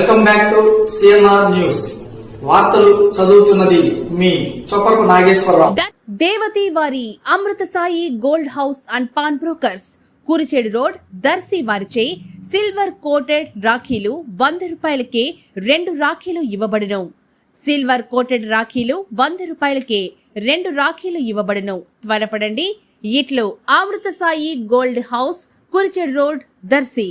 Welcome back to CNR news. వార్తలు చదువుతున్నది మీ చొప్పకు నాగేశ్వరరావు. దేవతి వారి Amrutha Sai gold house and pawn brokers. Kurichedu road Darsi వారిచే సిల్వర్ కోటెడ్ రాఖీలు వంద రూపాయలకే రెండు రాఖీలు ఇవ్వబడను. సిల్వర్ కోటెడ్ రాఖీలు వంద రూపాయలకే రెండు రాఖీలు ఇవ్వబడును. త్వరపడండి ఇట్లు Amrutha Sai gold house Kurichedu road Darsi.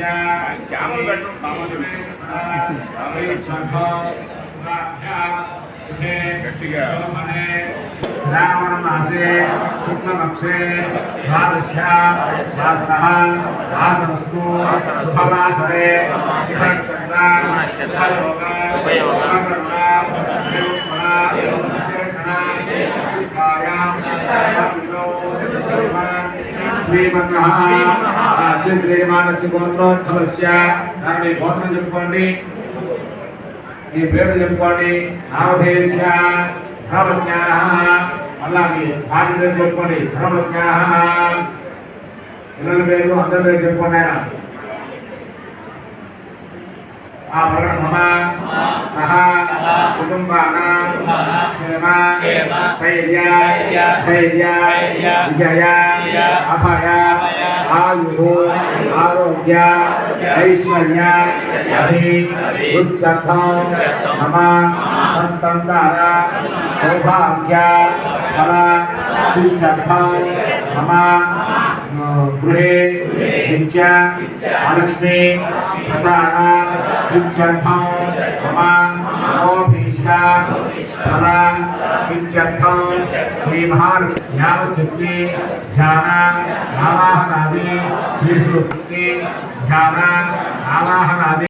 Shyamal बेट्रो शुक्लपक्षे द्वादश्यासः शुभवासरे शिवक्षत्रालोकर्मा विशेषणा శ్రీమన్మహ శ్రీ శ్రీమానస్య గోత్రోద్భవస్య. దాని గోత్రం చెప్పుకోండి. మీ పేరు చెప్పుకోండి. నామధేయస్య ధర్మజ్ఞాన. మళ్ళా మీ భార్య పేరు చెప్పుకోండి. పిల్లల పేరు అందరి పేరు చెప్పుకోండి ఆయన. ఆ మమ సహ. కుటుంబానా Jema Jaya Jaya Jaya Jaya Ayuhu Arogya Aishwarya Hari Ucchata Nama Sansantara Sobhagya Sala Ucchata Nama Guhe Hincha Arashmi Prasara Ucchata Nama प्रतिष्ठा कला शिक्षार्थम श्रीभार ध्यान चित्ते ध्यान आवाहन आदि श्री श्रुक्ति ध्यान आवाहन आदि